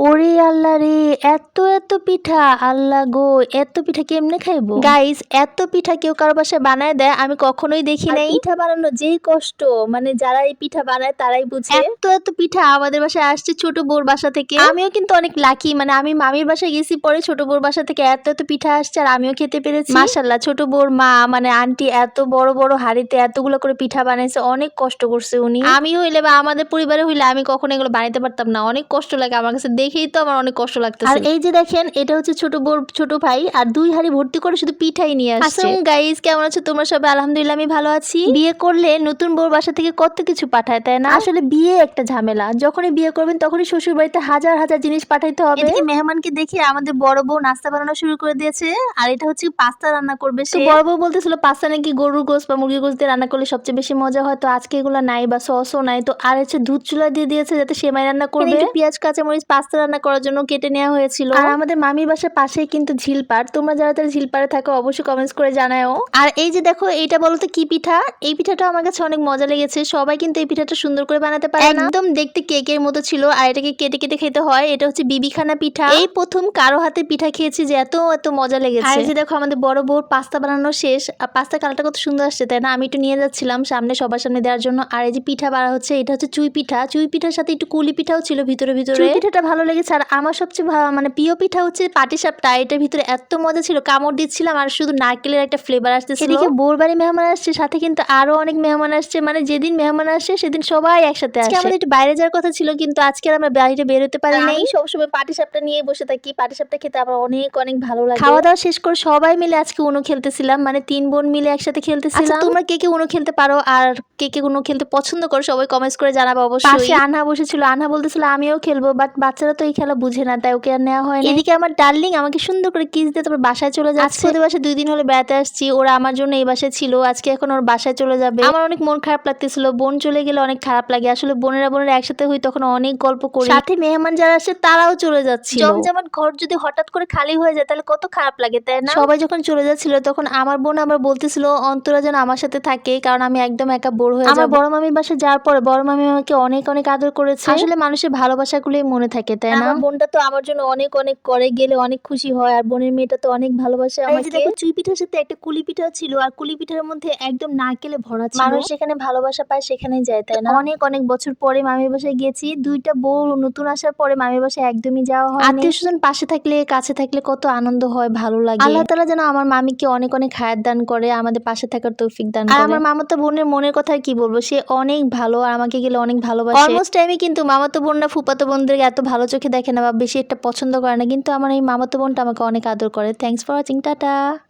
ওরে আল্লাহ রে এত এত পিঠা আল্লাহ গো এত পিঠা কেমনে খাইবো? গাইস এত পিঠা কেউ কারও বাসায় বানায় দেয় আমি কখনোই দেখি নাই। পিঠা বানানো যেই কষ্ট মানে যারা এই পিঠা বানায় তারাই বুঝে। এত এত পিঠা আমাদের বাসায় আসছে ছোট বউর বাসা থেকে। আমিও কিন্তু অনেক লাকি মানে আমি মামির বাসায় গেছি পরে ছোট বউর বাসা থেকে এত এত পিঠা আসছে আর আমিও খেতে পেরেছি। মাশাল্লাহ ছোট বউর মা মানে আন্টি এত বড় বড় হাড়িতে এতগুলো করে পিঠা বানাইছে অনেক কষ্ট করছে উনি। আমি হইলে বা আমাদের পরিবারে হইলে আমি কখনো এগুলো বানাইতে পারতাম না অনেক কষ্ট লাগে আমার কাছে দেখেই তো আমার অনেক কষ্ট লাগতেছে। আর এই যে দেখেন এটা হচ্ছে ছোট বউর ছোট ভাই আর দুই হাড়ি ভর্তি করে শুধু পিঠাই নিয়ে আসছে। আসসালামু গাইস কেমন আছো? তোমরা সবাই? আলহামদুলিল্লাহ আমি ভালো আছি। বিয়ে করলে নতুন বউর বাসা থেকে কত কিছু পাঠায় তাই না? আসলে বিয়ে একটা ঝামেলা। যখনই বিয়ে করবেন তখনই শ্বশুর বাড়িতে হাজার হাজার জিনিস পাঠাইতে হবে। এদিকে মেহমানকে দেখে আমাদের বড় বউ নাস্তা বানানো শুরু করে দিয়েছে আর এটা হচ্ছে পাস্তা রান্না করবে সে। বড় বউ বলতেছিল পাস্তা নাকি গরুর গোস বা মুরগির গোস দিয়ে রান্না করলে সবচেয়ে বেশি মজা হয়? তো আজকে এগুলো নাই বা সসও নাই। তো আর হচ্ছে দুধ চুলা দিয়ে দিয়েছে যাতে সেমাই রান্না করবে। পেঁয়াজ কাঁচামরিচ পাস্তা রান্না করার জন্য কেটে নেওয়া হয়েছিল। আর আমাদের মামির বাসার পাশেই কিন্তু ঝিলপাড়। তোমরা যারা তারা ঝিলপাড়ে থাকো অবশ্যই কমেন্টস করে জানাও আর এই যে দেখো এইটা বলো তো কি পিঠা? এই পিঠাটা আমার কাছে অনেক মজা লেগেছে। সবাই কিন্তু এই পিঠাটা সুন্দর করে বানাতে পারে একদম দেখতে কেকের মতো ছিল আর এটাকে কেটে কেটে খেতে হয়। এটা হচ্ছে বিবিখানা পিঠা। এই প্রথম কারও হাতে পিঠা খেয়েছি যে এত এত মজা লেগেছে। আর এই যে দেখো আমাদের বড় বউর পাস্তা বানানো শেষ। আর পাস্তা কালারটা কত সুন্দর আসছে তাই না? আমি একটু নিয়ে যাচ্ছিলাম সামনে সবার সামনে দেওয়ার জন্য। আর এই যে পিঠা বাড়া হচ্ছে এটা হচ্ছে চুই পিঠা। চুই পিঠার সাথে একটু কুলি পিঠাও ছিল ভিতরে ভিতরে। পিঠাটা ভালো লেগেছে। আর আমার সবচেয়ে মানে প্রিয় পিঠা হচ্ছে পাটিসাপটা। এটার ভিতরে এত মজা ছিল কামড় দিচ্ছিলাম আর শুধু নারকেলের একটা ফ্লেভার এদিকে বোর বাড়ি মেহমান আসছে সাথে কিন্তু আরও অনেক মেহমান আসছে। মানে যেদিন মেহমান আসছে সেদিন সবাই একসাথে আসে। আমাদের একটু বাইরে যাওয়ার কথা ছিল কিন্তু আজকে আর আমরা বাইরে বেরোতে পারি নাই। সবসময় পাটিসাপটা নিয়ে বসে থাকি। পাটিসাপটা খেতে আমার অনেক অনেক ভালো লাগে। খাওয়া দাওয়া শেষ করে সবাই মিলে আজকে উনো খেলতেছিলাম। মানে তিন বোন মিলে একসাথে খেলতেছিলাম। আচ্ছা, তোমরা কে কে উনো খেলতে পারো? আর কে কে উনো খেলতে পছন্দ করো? সবাই কমেন্টস করে জানাব অবশ্যই। আনহা বসেছিল। আনহা বলতেছিল আমিও খেলব। বাট বাচ্চারা তো এই খেলা বুঝে না তাই ওকে আর নেওয়া হয় এদিকে আমার ডার্লিং আমাকে সুন্দর করে কিস দিয়ে তারপর বাসায় চলে যাচ্ছে। ওদের বাসায় দুই দিন হলে বেড়াতে আসছি ওরা আমার জন্য এই বাসায় ছিল আজকে এখন ওর বাসায় চলে যাবে। আমার অনেক মন খারাপ লাগতেছিল বোন চলে গেলে অনেক খারাপ লাগে। আসলে বোনেরা বোনেরা একসাথে হই তখন অনেক গল্প করি। সাথে মেহমান যারা আসে তারাও চলে যাচ্ছে জমজমাট ঘর যদি হঠাৎ করে খালি হয়ে যায় তাহলে কত খারাপ লাগে তাই না? সবাই যখন চলে যাচ্ছিল তখন আমার বোন আবার বলতেছিল অন্তরা যেন আমার সাথে থাকে কারণ আমি একদম একা বোর হয়ে আমার বড় মামির বাসায় যাওয়ার পরে বড় মামি আমাকে অনেক অনেক আদর করেছে। আসলে মানুষের ভালোবাসাগুলোই মনে থাকে তাই না আমার বোনটা তো আমার জন্য অনেক অনেক করে গেলে অনেক খুশি হয়। আর বোনের মেয়েটা তো অনেক ভালোবাসে আমাকে। দেখো চুই পিঠার সাথে একটা কুলি পিঠা ছিল আর কুলি পিঠার মধ্যে একদম নারকেলে ভরা ছিল। মানুষ যেখানে ভালোবাসা পায় সেখানে যায় তাই না? অনেক অনেক বছর পরে মামির বাসায় গেছি দুইটা বউ নতুন আসার পরে মামির বাসায় একদমই যাওয়া হয় আত্মীয় স্বজন পাশে থাকলে কাছে থাকলে কত আনন্দ হয় ভালো লাগে। আল্লাহ তালা যেন আমার মামিকে অনেক অনেক হায়াত দান করে আমাদের পাশে থাকার তৌফিক দান করে। আর আমার মামাতো বোনের মনের কথা কি বলব? সে অনেক ভালো আর আমাকে গেলে অনেক ভালোবাসে। অলমোস্ট টাইমে কিন্তু মামাতো বোনরা ফুপাতো বোনদেরকে এত ভালো চোখে দেখে না বা বেশি একটা পছন্দ করে না, কিন্তু আমার এই মামাতো বোনটা আমাকে অনেক আদর করে। Thanks for watching tata.